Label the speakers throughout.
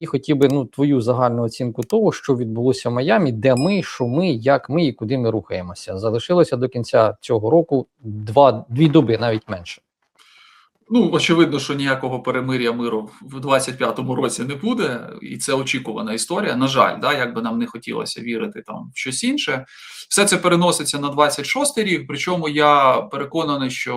Speaker 1: І хотів би ну твою загальну оцінку того, що відбулося в Майамі, де ми, що ми, як ми і куди ми рухаємося. Залишилося до кінця цього року два дві доби, навіть менше.
Speaker 2: Ну, очевидно, що ніякого перемир'я миру в 25-му році не буде, і це очікувана історія. На жаль, да, як би нам не хотілося вірити там в щось інше. Все це переноситься на 26-й рік. Причому я переконаний, що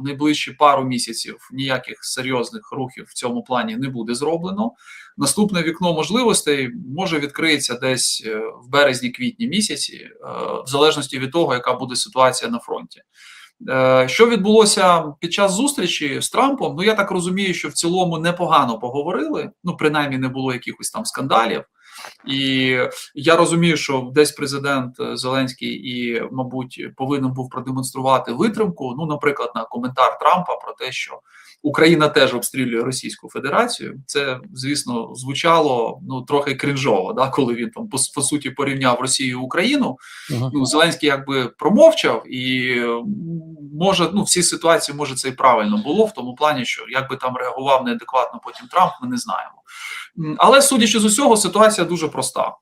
Speaker 2: в найближчі пару місяців ніяких серйозних рухів в цьому плані не буде зроблено. Наступне вікно можливостей може відкриється десь е, в березні-квітні місяці, е, в залежності від того, яка буде ситуація на фронті. Е, Що відбулося під час зустрічі з Трампом? Ну я так розумію, що в цілому непогано поговорили. Ну, принаймні, не було якихось там скандалів. І я розумію, що десь президент е, Зеленський і, мабуть, повинен був продемонструвати витримку. Ну, наприклад, на коментар Трампа про те, що Україна теж обстрілює Російську Федерацію. Це, звісно, звучало ну трохи крінжово, да, коли він там по, по суті порівняв Росію і Україну.
Speaker 1: Угу.
Speaker 2: Ну, Зеленський якби промовчав, і може, ну, в цій ситуації може це і правильно було, в тому плані, що якби там реагував неадекватно потім Трамп, ми не знаємо. Але судячи з усього, ситуація дуже проста.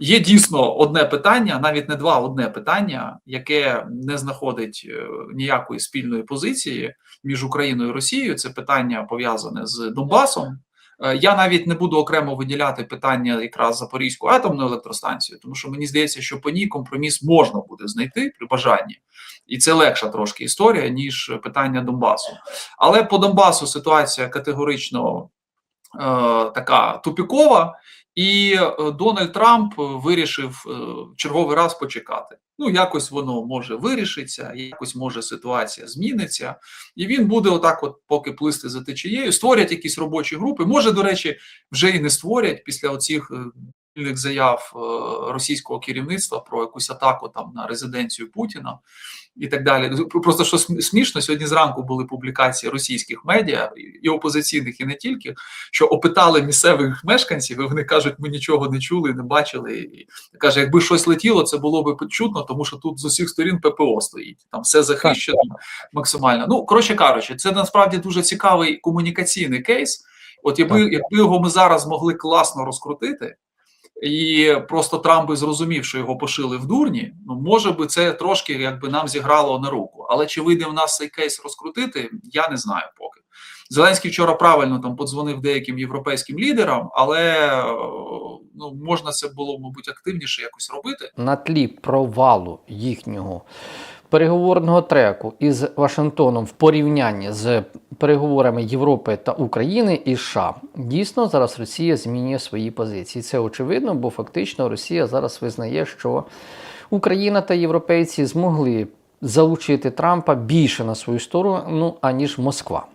Speaker 2: Є дійсно одне питання, навіть не два, одне питання, яке не знаходить е, ніякої спільної позиції між Україною і Росією. Це питання пов'язане з Донбасом. Е, Я навіть не буду окремо виділяти питання якраз Запорізької атомної електростанції, тому що мені здається, що по ній компроміс можна буде знайти при бажанні, і це легша трошки історія ніж питання Донбасу. Але по Донбасу ситуація категорично така тупікова, і е, Дональд Трамп вирішив е, черговий раз почекати. Ну, якось воно може вирішиться, якось може ситуація зміниться, і він буде отак, от поки плисти за течією, створять якісь робочі групи. Може, до речі, вже і не створять після оцих е, заяв е, російського керівництва про якусь атаку там на резиденцію Путіна і так далі. Просто що смішно, сьогодні зранку були публікації російських медіа і опозиційних, і не тільки, що опитали місцевих мешканців, і вони кажуть, ми нічого не чули, не бачили. І каже, якби щось летіло, це було б чутно, тому що тут з усіх сторін ППО стоїть. Там все захищено максимально. Ну, коротше кажучи, це насправді дуже цікавий комунікаційний кейс. От якби, якби його ми зараз могли класно розкрутити, і просто Трамп би зрозумів, що його пошили в дурні. Ну може би це трошки якби нам зіграло на руку. Але чи вийде в нас цей кейс розкрутити, я не знаю поки. Зеленський вчора правильно там подзвонив деяким європейським лідерам, але е, ну можна це було, мабуть, активніше якось робити.
Speaker 1: на тлі провалу їхнього переговорного треку із Вашингтоном в порівнянні з переговорами Європи та України і США, дійсно зараз Росія змінює свої позиції. Це очевидно, бо фактично Росія зараз визнає, що Україна та європейці змогли залучити Трампа більше на свою сторону, аніж Москва.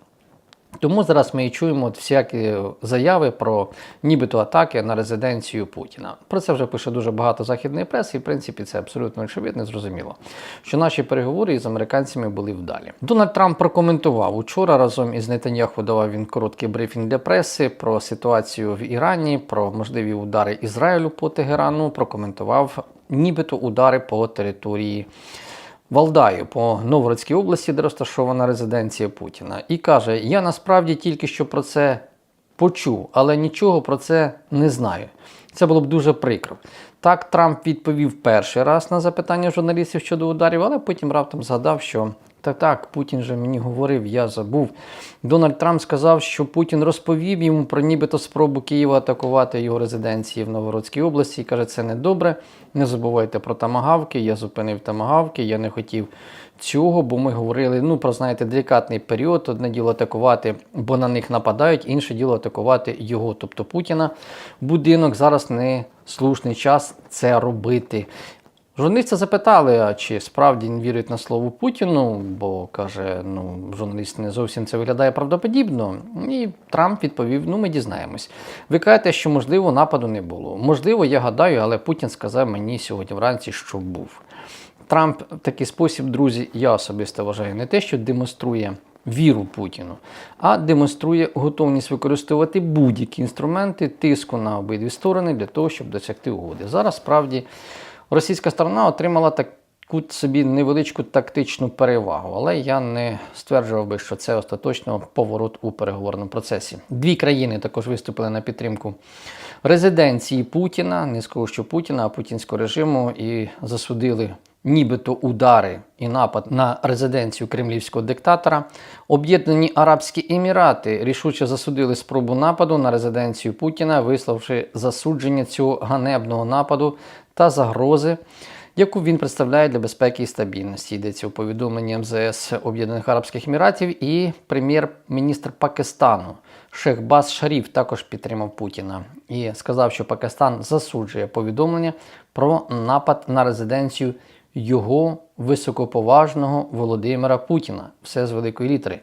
Speaker 1: Тому зараз ми і чуємо всякі заяви про нібито атаки на резиденцію Путіна. Про це вже пише дуже багато західної преси, і в принципі це абсолютно очевидно, зрозуміло, що наші переговори із американцями були вдалі. Дональд Трамп прокоментував учора разом із Нетаньяху давав він короткий брифінг для преси про ситуацію в Ірані, про можливі удари Ізраїлю по Тегерану. Прокоментував нібито удари по території. Валдаю по Новгородській області, де розташована резиденція Путіна, і каже: Я насправді тільки що про це почув, але нічого про це не знаю. Це було б дуже прикро. Так Трамп відповів перший раз на запитання журналістів щодо ударів, але потім раптом згадав, що так, так, Путін же мені говорив, я забув. Дональд Трамп сказав, що Путін розповів йому про нібито спробу Києва атакувати його резиденції в Новгородській області. І каже, це не добре. Не забувайте про тамагавки. Я зупинив тамагавки. Я не хотів цього, бо ми говорили ну про знаєте делікатний період. Одне діло атакувати, бо на них нападають, інше діло атакувати його, тобто Путіна. Будинок зараз не слушний час це робити. Журналісти запитали, а чи справді він вірить на слово Путіну, бо каже, ну журналіст не зовсім це виглядає правдоподібно. І Трамп відповів: ну ми дізнаємось. Ви кажете, що можливо нападу не було. Можливо, я гадаю, але Путін сказав мені сьогодні вранці, що був. Трамп в такий спосіб, друзі, я особисто вважаю, не те, що демонструє віру Путіну, а демонструє готовність використовувати будь-які інструменти тиску на обидві сторони для того, щоб досягти угоди. Зараз справді російська сторона отримала таку собі невеличку тактичну перевагу, але я не стверджував би, що це остаточно поворот у переговорному процесі. Дві країни також виступили на підтримку резиденції Путіна, не скажу, що Путіна, а путінського режиму, і засудили нібито удари і напад на резиденцію кремлівського диктатора. Об'єднані Арабські Емірати рішуче засудили спробу нападу на резиденцію Путіна, висловивши засудження цього ганебного нападу та загрози. Яку він представляє для безпеки і стабільності, йдеться у повідомленні МЗС Об'єднаних Арабських Еміратів і прем'єр-міністр Пакистану Шехбаз Шаріф також підтримав Путіна і сказав, що Пакистан засуджує повідомлення про напад на резиденцію його високоповажного Володимира Путіна. Все з великої літери.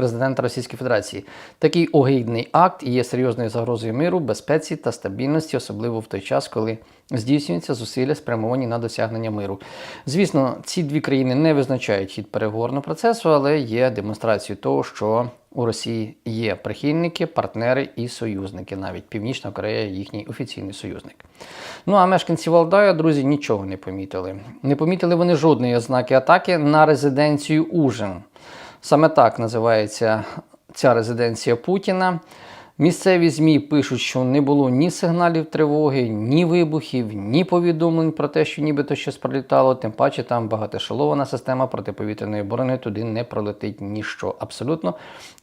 Speaker 1: Президента Російської Федерації такий огидний акт є серйозною загрозою миру, безпеці та стабільності, особливо в той час, коли здійснюються зусилля спрямовані на досягнення миру. Звісно, ці дві країни не визначають хід переговорного процесу, але є демонстрацією того, що у Росії є прихильники, партнери і союзники. Навіть Північна Корея їхній офіційний союзник. Ну а мешканці Валдая, друзі, нічого не помітили. Не помітили вони жодної ознаки атаки на резиденцію Ужин. Саме так називається ця резиденція Путіна. Місцеві ЗМІ пишуть, що не було ні сигналів тривоги, ні вибухів, ні повідомлень про те, що нібито щось пролітало. Тим паче там багатошелована система протиповітряної оборони туди не пролетить ніщо. Абсолютно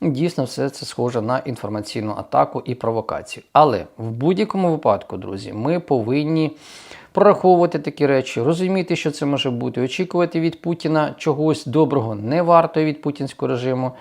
Speaker 1: дійсно все це схоже на інформаційну атаку і провокацію. Але в будь-якому випадку, друзі, ми повинні прораховувати такі речі, розуміти, що це може бути, очікувати від Путіна чогось доброго не варто від путінського режиму.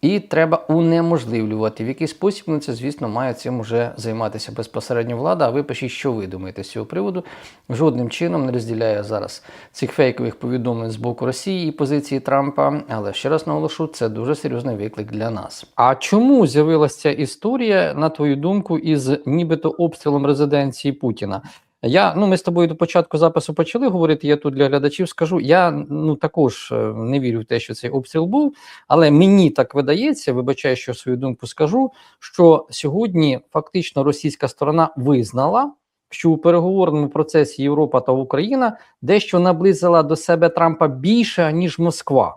Speaker 1: І треба унеможливлювати. В який спосіб ну, це, звісно, має цим уже займатися безпосередньо влада. А ви пишіть, що ви думаєте з цього приводу. Жодним чином не розділяє зараз цих фейкових повідомлень з боку Росії і позиції Трампа. Але ще раз наголошу, це дуже серйозний виклик для нас. А чому з'явилася історія, на твою думку, із нібито обстрілом резиденції Путіна? Я ну ми з тобою до початку запису почали говорити. Я тут для глядачів скажу. Я ну також е, не вірю в те, що цей обстріл був, але мені так видається, вибачаю, що свою думку скажу. Що сьогодні фактично російська сторона визнала, що у переговорному процесі Європа та Україна дещо наблизила до себе Трампа більше ніж Москва.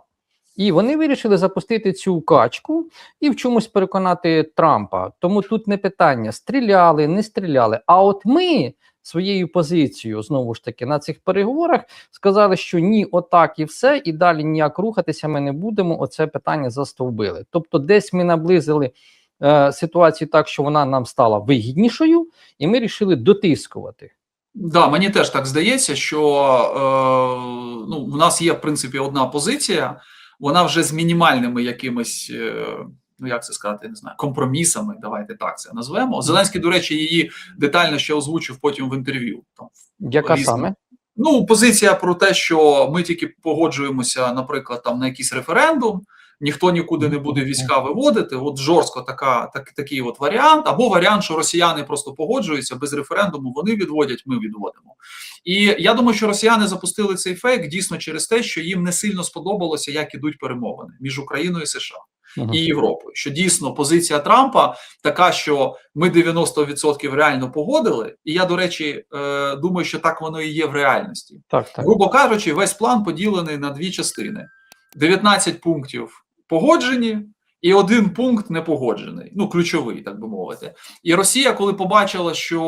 Speaker 1: І вони вирішили запустити цю качку і в чомусь переконати Трампа. Тому тут не питання: стріляли, не стріляли. А от ми своєю позицією знову ж таки на цих переговорах сказали, що ні, отак і все, і далі ніяк рухатися ми не будемо. Оце питання застовбили. Тобто, десь ми наблизили е, ситуацію так, що вона нам стала вигіднішою, і ми рішили дотискувати.
Speaker 2: Да, мені теж так здається, що е, ну, в нас є в принципі одна позиція, вона вже з мінімальними якимись, е, ну як це сказати, не знаю, компромісами. Давайте так це назвемо. Зеленський, до речі, її детально ще озвучив потім в інтерв'ю. Там
Speaker 1: Яка
Speaker 2: Різні.
Speaker 1: саме?
Speaker 2: Ну, позиція про те, що ми тільки погоджуємося, наприклад, там на якийсь референдум, ніхто нікуди не буде війська виводити. От жорстко така, так, такий от варіант, або варіант, що росіяни просто погоджуються без референдуму, вони відводять, ми відводимо. І я думаю, що росіяни запустили цей фейк дійсно через те, що їм не сильно сподобалося, як ідуть перемовини між Україною і США І Європою. Що дійсно позиція Трампа така, що ми 90% реально погодили. І я, до речі, е, думаю, що так воно і є в реальності.
Speaker 1: Так, так.
Speaker 2: Грубо кажучи, весь план поділений на дві частини: 19 пунктів погоджені. І один пункт не погоджений, ну ключовий, так би мовити. І Росія, коли побачила, що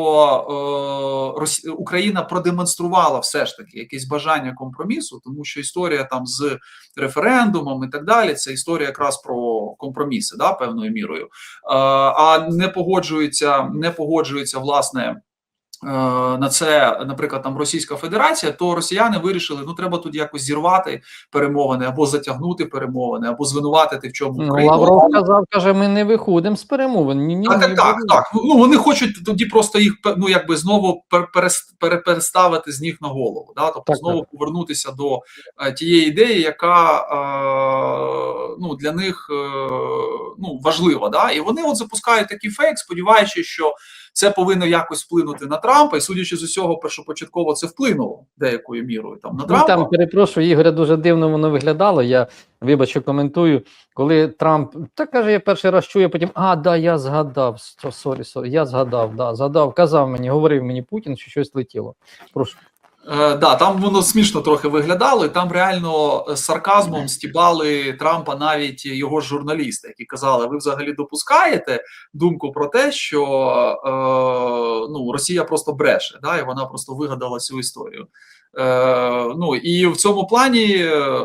Speaker 2: е, Росі... Україна продемонструвала все ж таки якесь бажання компромісу, тому що історія там з референдумом і так далі, це історія якраз про компроміси, да, певною мірою. Е, а не погоджується, не погоджується власне. е, На це, наприклад, там Російська Федерація, то росіяни вирішили, ну треба тут якось зірвати перемовини або затягнути перемовини, або звинуватити в чому
Speaker 1: Ну,
Speaker 2: Україну.
Speaker 1: Лавров казав, каже, ми не виходимо з перемовин. Ні, ні,
Speaker 2: Так,
Speaker 1: ні,
Speaker 2: так, так, так. Ну вони хочуть тоді просто їх ну якби знову пер- переставити з ніг на голову. Да? Тобто
Speaker 1: Так,
Speaker 2: знову повернутися до е, тієї ідеї, яка е, ну для них е, ну важлива. Да? І вони от запускають такий фейк, сподіваючись, що це повинно якось вплинути на Трампа, і судячи з усього, першопочатково це вплинуло деякою мірою там на
Speaker 1: Ну, там перепрошую, Ігоря, дуже дивно воно виглядало. Я вибач, що коментую, коли Трамп так каже, я перший раз чую, потім а, да, я згадав. Сорі, сорі, я згадав, да, згадав, казав мені, говорив мені Путін, що щось летіло. Прошу.
Speaker 2: Е, да, там воно смішно трохи виглядало, і там реально з сарказмом стібали Трампа навіть його ж журналісти, які казали: ви взагалі допускаєте думку про те, що е, ну, Росія просто бреше, да, і вона просто вигадала цю історію. Е, ну і в цьому плані, е, е,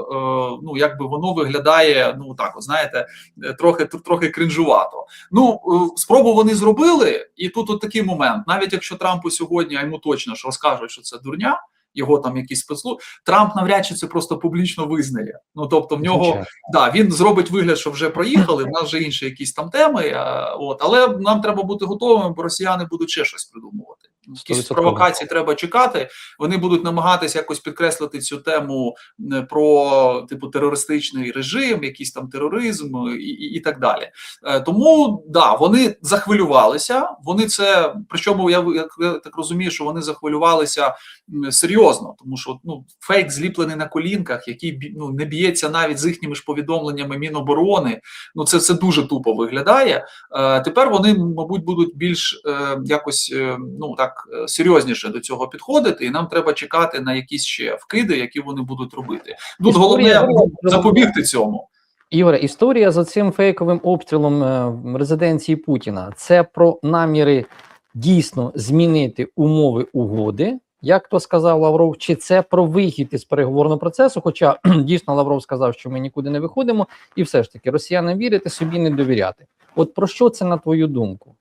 Speaker 2: ну якби воно виглядає, ну так, от, знаєте, е, трохи трохи кринжувато. Ну е, спробу вони зробили, і тут от такий момент. Навіть якщо Трампу сьогодні, а йому точно ж розкажуть, що це дурня. Його там якісь спецслу Трамп навряд чи це просто публічно визнає. Ну тобто, в нього
Speaker 1: Звичайно.
Speaker 2: да він зробить вигляд, що вже проїхали. В нас вже інші якісь там теми. А, от але нам треба бути готовими, бо росіяни будуть ще щось придумувати. Якісь провокації треба чекати. Вони будуть намагатися якось підкреслити цю тему про типу терористичний режим, якийсь там тероризм і, і, і так далі. Е, Тому да, вони захвилювалися. Вони це причому я, я, так розумію, що вони захвилювалися серйозно, тому що ну фейк зліплений на колінках, який ну, не б'ється навіть з їхніми ж повідомленнями Міноборони. Ну це це дуже тупо виглядає. Е, Тепер вони, мабуть, будуть більш е, якось ну так е, серйозніше до цього підходити, і нам треба чекати на якісь ще вкиди, які вони будуть робити. Тут
Speaker 1: Історія
Speaker 2: головне запобігти цьому.
Speaker 1: Ігоре, історія за цим фейковим обстрілом е, резиденції Путіна це про наміри дійсно змінити умови угоди, як то сказав Лавров, чи це про вихід із переговорного процесу? Хоча дійсно Лавров сказав, що ми нікуди не виходимо, і все ж таки росіянам вірити собі не довіряти. От про що це на твою думку?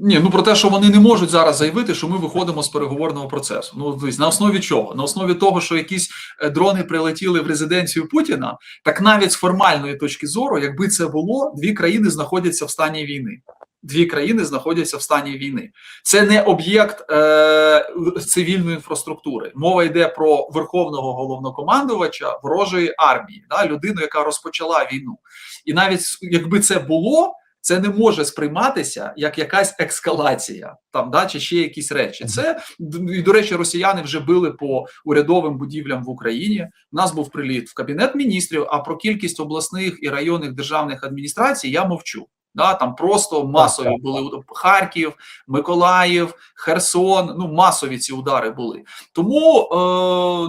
Speaker 2: Ні, ну про те, що вони не можуть зараз заявити, що ми виходимо з переговорного процесу. Ну на основі чого? На основі того, що якісь е, дрони прилетіли в резиденцію Путіна, так навіть з формальної точки зору, якби це було, дві країни знаходяться в стані війни. Дві країни знаходяться в стані війни. Це не об'єкт е, цивільної інфраструктури. Мова йде про верховного головнокомандувача ворожої армії, да, людину, яка розпочала війну. І навіть якби це було, це не може сприйматися як якась ескалація, там да чи ще якісь речі. Це і до речі, росіяни вже били по урядовим будівлям в Україні. У нас був приліт в кабінет міністрів. А про кількість обласних і районних державних адміністрацій я мовчу. Да, там просто масові були Харків, Миколаїв, Херсон. Ну масові ці удари були. Тому е,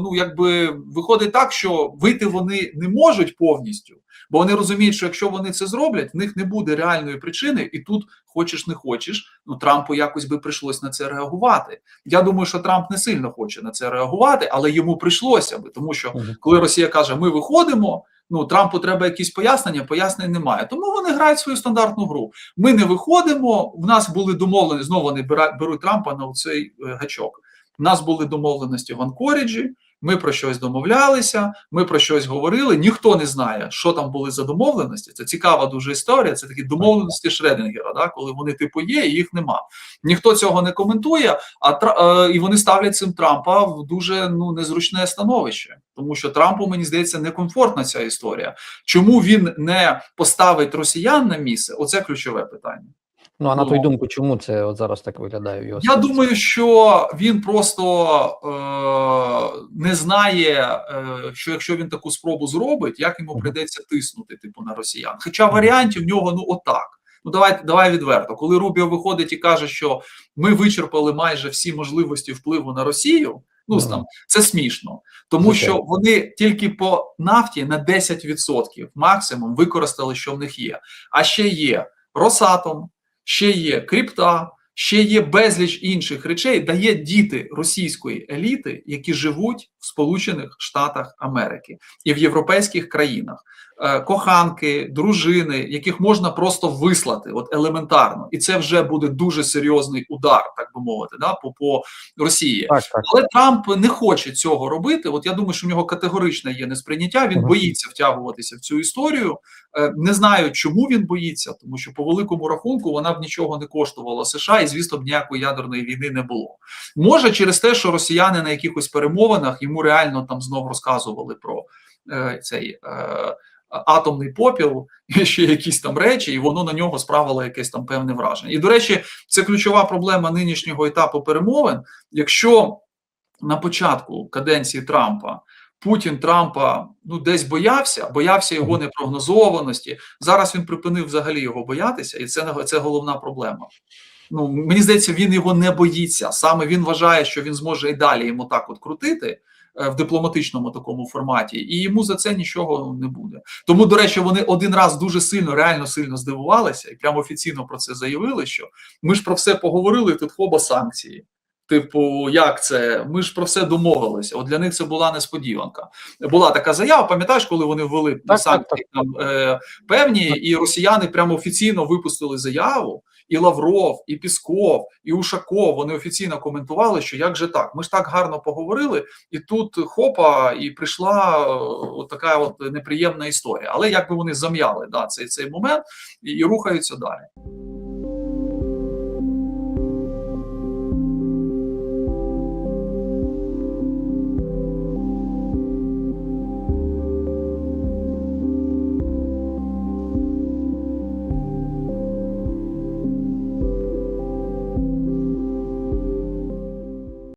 Speaker 2: ну якби виходить так, що вийти вони не можуть повністю, бо вони розуміють, що якщо вони це зроблять, в них не буде реальної причини, і тут хочеш не хочеш. Ну Трампу якось би прийшлось на це реагувати. Я думаю, що Трамп не сильно хоче на це реагувати, але йому прийшлося би, тому що коли Росія каже, ми виходимо. Ну, Трампу треба якісь пояснення, пояснень немає. Тому вони грають свою стандартну гру. Ми не виходимо. В нас були домовлені, знову вони беруть Трампа на цей е, гачок. У нас були домовленості в Анкоріджі. Ми про щось домовлялися, ми про щось говорили. Ніхто не знає, що там були за домовленості. Це цікава дуже історія. Це такі домовленості Шредингера, да, коли вони типу є, і їх нема. Ніхто цього не коментує, а е, і вони ставлять цим Трампа в дуже ну незручне становище, тому що Трампу мені здається некомфортна ця історія. Чому він не поставить росіян на місце? Оце ключове питання.
Speaker 1: Ну а на
Speaker 2: Ну,
Speaker 1: твою думку, чому це от зараз так виглядає його
Speaker 2: Я думаю, що він просто е, не знає, е, що якщо він таку спробу зробить, як йому
Speaker 1: Мгм.
Speaker 2: прийдеться тиснути типу на росіян. Хоча варіантів в нього ну отак. Ну давай, давай відверто. Коли Рубіо виходить і каже, що ми вичерпали майже всі можливості впливу на Росію. Ну там це смішно, тому що вони тільки по нафті на 10% максимум використали, що в них є. А ще є Росатом, ще є крипта, ще є безліч інших речей, дає діти російської еліти, які живуть в Сполучених Штатах Америки і в європейських країнах. Е, Коханки, дружини, яких можна просто вислати, от елементарно, і це вже буде дуже серйозний удар, так би мовити, да, по, по Росії.
Speaker 1: Так, так.
Speaker 2: Але Трамп не хоче цього робити. От я думаю, що в нього категоричне є несприйняття. Він
Speaker 1: Мгм.
Speaker 2: боїться втягуватися в цю історію. Е, Не знаю, чому він боїться, тому що по великому рахунку вона б нічого не коштувала США, і звісно б ніякої ядерної війни не було. Може, через те, що росіяни на якихось перемовинах йому реально там знов розказували про е, цей. Е, Атомний попіл і ще якісь там речі, і воно на нього справило якесь там певне враження. І до речі, це ключова проблема нинішнього етапу перемовин. Якщо на початку каденції Трампа Путін Трампа ну десь боявся, боявся його непрогнозованості. Зараз він припинив взагалі його боятися, і це це головна проблема. Ну мені здається, він його не боїться. Саме він вважає, що він зможе і далі йому так от крутити е, в дипломатичному такому форматі, і йому за це нічого не буде. Тому, до речі, вони один раз дуже сильно, реально сильно здивувалися і прямо офіційно про це заявили. Що ми ж про все поговорили. Тут хоба санкції. Типу, як це? Ми ж про все домовилися. От для них це була несподіванка. Була така заява. Пам'ятаєш, коли вони ввели
Speaker 1: так,
Speaker 2: санкції там е, певні, і росіяни прямо офіційно випустили заяву. І Лавров, і Пісков, і Ушаков вони офіційно коментували, що як же так? Ми ж так гарно поговорили, і тут хопа, і прийшла е, от така от неприємна історія. Але якби вони зам'яли да, цей, цей момент і, і рухаються далі.